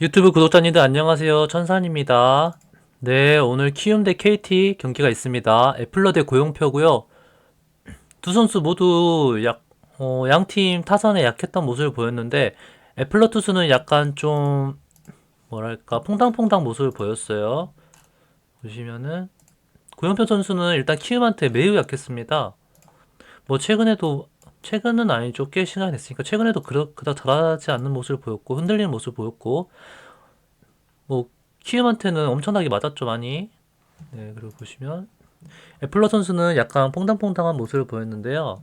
유튜브 구독자님들 안녕하세요. 천산입니다. 네, 오늘 키움 대 KT 경기가 있습니다. 애플러 대 고용표고요. 두 선수 모두 약, 어, 양팀 타선에 약했던 모습을 보였는데 애플러 투수는 약간 좀 뭐랄까 퐁당퐁당 모습을 보였어요. 보시면은 고용표 선수는 일단 키움한테 매우 약했습니다. 뭐 최근에도 최근은 아니죠. 꽤 시간이 됐으니까 최근에도 그렇, 그닥 잘하지 않는 모습을 보였고 흔들리는 모습을 보였고 뭐 키움한테는 엄청나게 맞았죠 많이. 네 그리고 보시면 애플러 선수는 약간 퐁당퐁당한 모습을 보였는데요.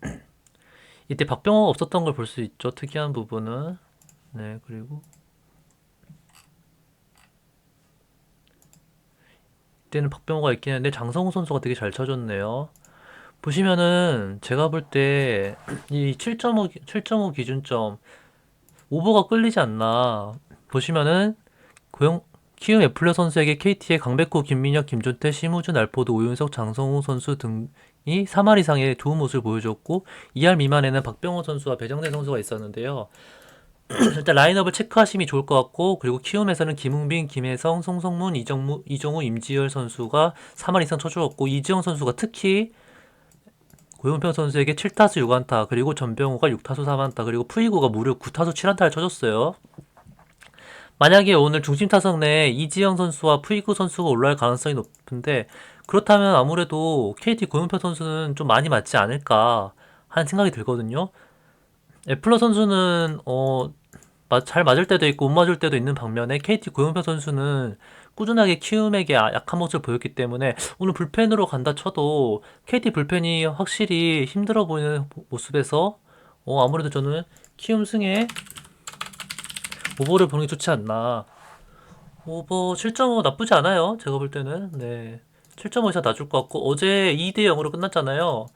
이때 박병호가 없었던 걸 볼 수 있죠. 특이한 부분은. 네 그리고 이때는 박병호가 있긴 했는데 장성우 선수가 되게 잘 쳐줬네요. 보시면은 제가 볼 때 이 7.5 7.5 기준점 오버가 끌리지 않나 보시면은 고용 키움 애플러 선수에게 KT의 강백호, 김민혁, 김준태, 심우준, 알포드, 오윤석, 장성우 선수 등이 3할 이상의 좋은 모습을 보여줬고 2할 미만에는 박병호 선수와 배정대 선수가 있었는데요. 일단 라인업을 체크하심이 좋을 것 같고 그리고 키움에서는 김웅빈, 김혜성, 송성문, 이정무, 이정우, 임지열 선수가 3할 이상 쳐주었고 이지영 선수가 특히 고용평 선수에게 7타수 6안타, 그리고 전병호가 6타수 3안타, 그리고 푸이구가 무려 9타수 7안타를 쳐줬어요. 만약에 오늘 중심 타석 내에 이지영 선수와 푸이구 선수가 올라갈 가능성이 높은데 그렇다면 아무래도 KT 고용표 선수는 좀 많이 맞지 않을까 하는 생각이 들거든요. 애플러 선수는 어, 잘 맞을 때도 있고 못 맞을 때도 있는 반면에 KT 고용표 선수는 꾸준하게 키움에게 아, 약한 모습을 보였기 때문에 오늘 불펜으로 간다 쳐도 KT 불펜이 확실히 힘들어 보이는 모습에서 어, 아무래도 저는 키움 승에 오버를 보는 게 좋지 않나. 오버 7.5 나쁘지 않아요. 제가 볼 때는. 네. 7.5 이상 낮을 것 같고 어제 2대 0으로 끝났잖아요.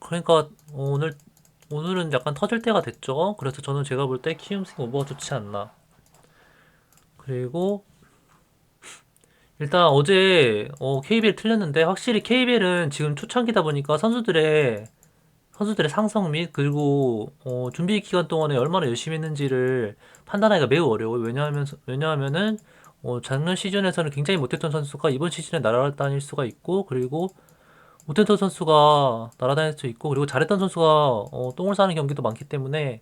그러니까 오늘 오늘은 약간 터질 때가 됐죠. 그래서 저는 제가 볼 때 키움 승 오버가 좋지 않나. 그리고 일단 어제 어, KBL 틀렸는데 확실히 KBL은 지금 초창기다 보니까 선수들의 선수들의 상성 및 그리고 어, 준비 기간 동안에 얼마나 열심히 했는지를 판단하기가 매우 어려워요. 왜냐하면 왜냐하면은 어, 작년 시즌에서는 굉장히 못했던 선수가 이번 시즌에 날아다닐 수가 있고 그리고 못했던 선수가 날아다닐 수 있고 그리고 잘했던 선수가 어, 똥을 싸는 경기도 많기 때문에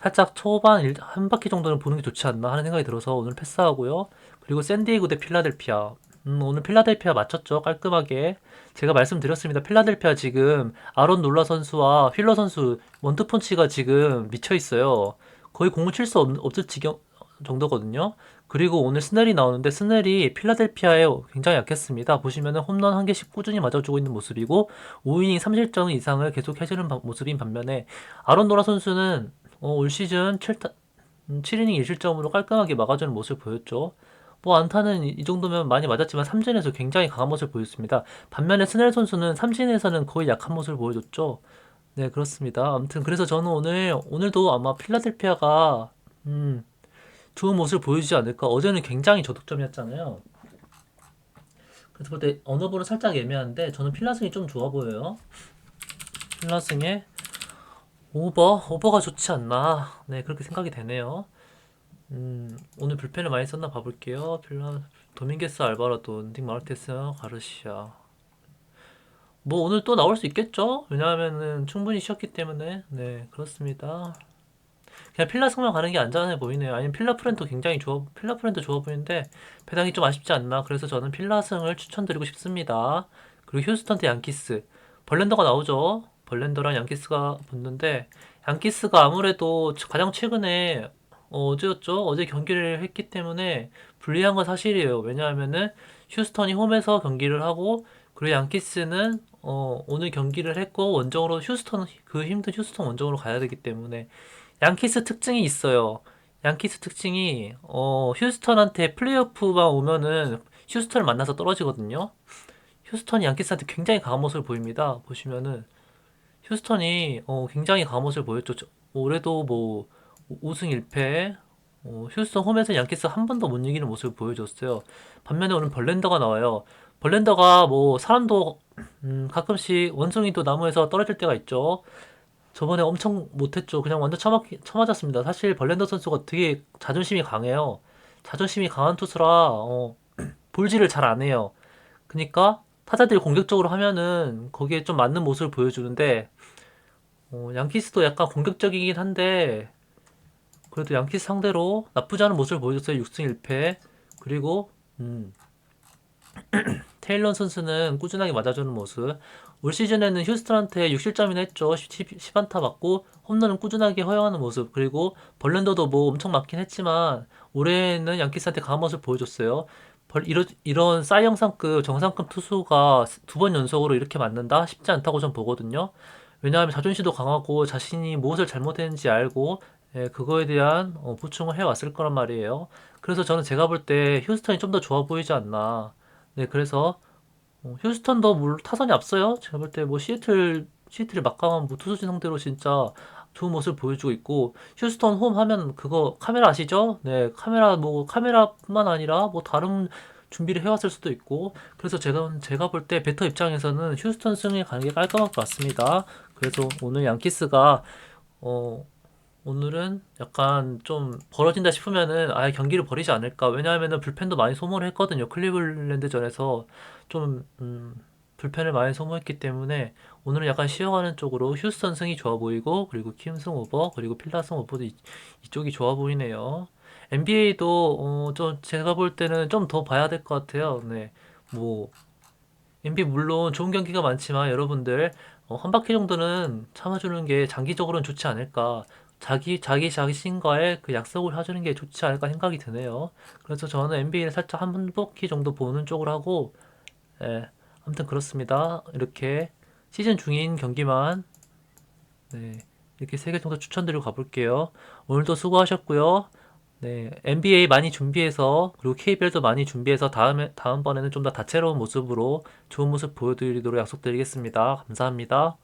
살짝 초반 일, 한 바퀴 정도는 보는 게 좋지 않나 하는 생각이 들어서 오늘 패스하고요. 그리고 샌디에고 대 필라델피아. 음, 오늘 필라델피아 맞췄죠. 깔끔하게. 제가 말씀드렸습니다. 필라델피아 지금 아론 놀라 선수와 휠러 선수 원투펀치가 지금 미쳐 있어요. 거의 공을 칠 수 없을 지경 정도거든요. 그리고 오늘 스넬이 나오는데 스넬이 필라델피아에 굉장히 약했습니다. 보시면은 홈런 한 개씩 꾸준히 맞아주고 있는 모습이고 5이닝 3실점 이상을 계속 해주는 모습인 반면에 아론 노라 선수는 어, 올 시즌 7타, 7이닝 1실점으로 깔끔하게 막아주는 모습을 보였죠. 뭐 안타는 이 정도면 많이 맞았지만 삼진에서 굉장히 강한 모습을 보였습니다. 반면에 스넬 선수는 삼진에서는 거의 약한 모습을 보여줬죠. 네, 그렇습니다. 아무튼 그래서 저는 오늘 오늘도 아마 필라델피아가 음, 좋은 모습을 보여주지 않을까. 어제는 굉장히 저득점이었잖아요. 그래서 볼때 부는 살짝 애매한데 저는 필라승이 좀 좋아 보여요. 필라승의 오버 오버가 좋지 않나. 네, 그렇게 생각이 되네요. 음, 오늘 불펜을 많이 썼나 봐볼게요. 필라, 도밍게스, 알바라도, 닉 마르테스, 가르시아. 뭐 오늘 또 나올 수 있겠죠? 왜냐하면은 충분히 쉬었기 때문에 네 그렇습니다. 그냥 필라 승만 가는 게 안전해 보이네요. 아니면 필라 프렌도 굉장히 좋아 필라 프렌도 좋아 보이는데 배당이 좀 아쉽지 않나. 그래서 저는 필라 승을 추천드리고 싶습니다. 그리고 휴스턴 대 양키스 벌렌더가 나오죠. 벌렌더랑 양키스가 붙는데 양키스가 아무래도 가장 최근에 어, 어제였죠? 어제 경기를 했기 때문에 불리한 건 사실이에요. 왜냐하면은 휴스턴이 홈에서 경기를 하고 그리고 양키스는 어, 오늘 경기를 했고 원정으로 휴스턴 그 힘든 휴스턴 원정으로 가야 되기 때문에 양키스 특징이 있어요. 양키스 특징이 어, 휴스턴한테 플레이오프만 오면은 휴스턴을 만나서 떨어지거든요. 휴스턴이 양키스한테 굉장히 강한 모습을 보입니다. 보시면은 휴스턴이 어, 굉장히 강한 모습을 보였죠. 올해도 뭐 우승 1패, 어, 휴스턴 홈에서 양키스 한 번도 못 이기는 모습을 보여줬어요. 반면에 오늘 벌렌더가 나와요. 벌렌더가 뭐 사람도 음, 가끔씩 원숭이도 나무에서 떨어질 때가 있죠. 저번에 엄청 못했죠. 그냥 완전 처맞, 처맞았습니다. 사실 벌렌더 선수가 되게 자존심이 강해요. 자존심이 강한 투수라 어, 볼질을 잘 안 해요. 그니까 타자들이 공격적으로 하면은 거기에 좀 맞는 모습을 보여주는데 어, 양키스도 약간 공격적이긴 한데 그래도 양키스 상대로 나쁘지 않은 모습을 보여줬어요. 6승 1패. 그리고 음, 테일런 선수는 꾸준하게 맞아주는 모습. 올 시즌에는 휴스턴한테 6실점이나 했죠. 10, 안타 맞고 홈런은 꾸준하게 허용하는 모습. 그리고 벌렌더도 뭐 엄청 맞긴 했지만 올해는 양키스한테 강한 모습을 보여줬어요. 벌, 이런, 이런 싸이 영상급 정상급 투수가 두 번 연속으로 이렇게 맞는다? 쉽지 않다고 전 보거든요. 왜냐하면 자존심도 강하고 자신이 무엇을 잘못했는지 알고 예, 그거에 대한 어, 보충을 해왔을 거란 말이에요. 그래서 저는 제가 볼 때 휴스턴이 좀 더 좋아 보이지 않나. 네, 그래서 어, 휴스턴도 물 타선이 앞서요. 제가 볼 때 뭐 시애틀 시애틀이 막강한 뭐 투수진 상대로 진짜 좋은 모습을 보여주고 있고 휴스턴 홈 하면 그거 카메라 아시죠? 네, 카메라 뭐 카메라뿐만 아니라 뭐 다른 준비를 해왔을 수도 있고 그래서 제가 제가 볼때 배터 입장에서는 휴스턴 승리 가는 게 깔끔할 것 같습니다. 그래서 오늘 양키스가 어 오늘은 약간 좀 벌어진다 싶으면은 아예 경기를 벌이지 않을까. 왜냐하면은 불펜도 많이 소모를 했거든요. 클리블랜드전에서 좀 음, 불펜을 많이 소모했기 때문에 오늘은 약간 쉬어가는 쪽으로 휴스턴 승이 좋아 보이고 그리고 킴승 오버 그리고 필라승 오버도 이, 이쪽이 좋아 보이네요. NBA도 어, 좀 제가 볼 때는 좀 더 봐야 될 것 같아요. 네. 뭐 NBA 물론 좋은 경기가 많지만 여러분들 어, 한 바퀴 정도는 참아주는 게 장기적으로는 좋지 않을까. 자기 자기 자신과의 그 약속을 해주는 게 좋지 않을까 생각이 드네요. 그래서 저는 NBA를 살짝 한 바퀴 정도 보는 쪽으로 하고, 예, 아무튼 그렇습니다. 이렇게 시즌 중인 경기만 네, 이렇게 세 개 정도 추천드리고 가볼게요. 오늘도 수고하셨고요. 네, NBA 많이 준비해서 그리고 KBL도 많이 준비해서 다음에 다음번에는 좀 더 다채로운 모습으로 좋은 모습 보여드리도록 약속드리겠습니다. 감사합니다.